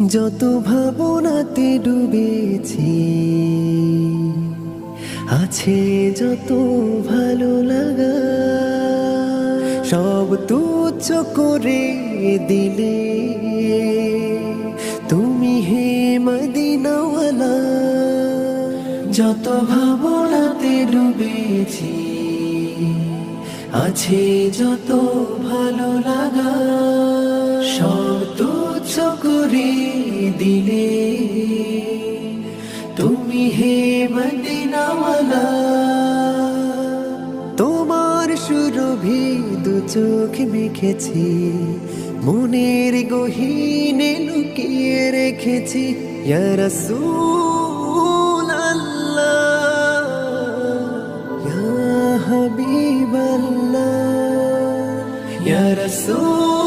যত ভাবনাতে ডুবেছি, আছে যত ভালো লাগা, সব তুচ্ছ করে দিলে। তুমি হে মদিনাওয়ালা, যত ভাবনাতে ডুবেছি, আছে যত ভালো লাগা, সব দিলে তুমি হে মদিনাওয়ালা তোমার সুরভি দু চোখ মেখেছি, মনের গহীনে লুকিয়ে রেখেছি রাসূল আল্লাহ হাবিব আল্লাহ রাসূল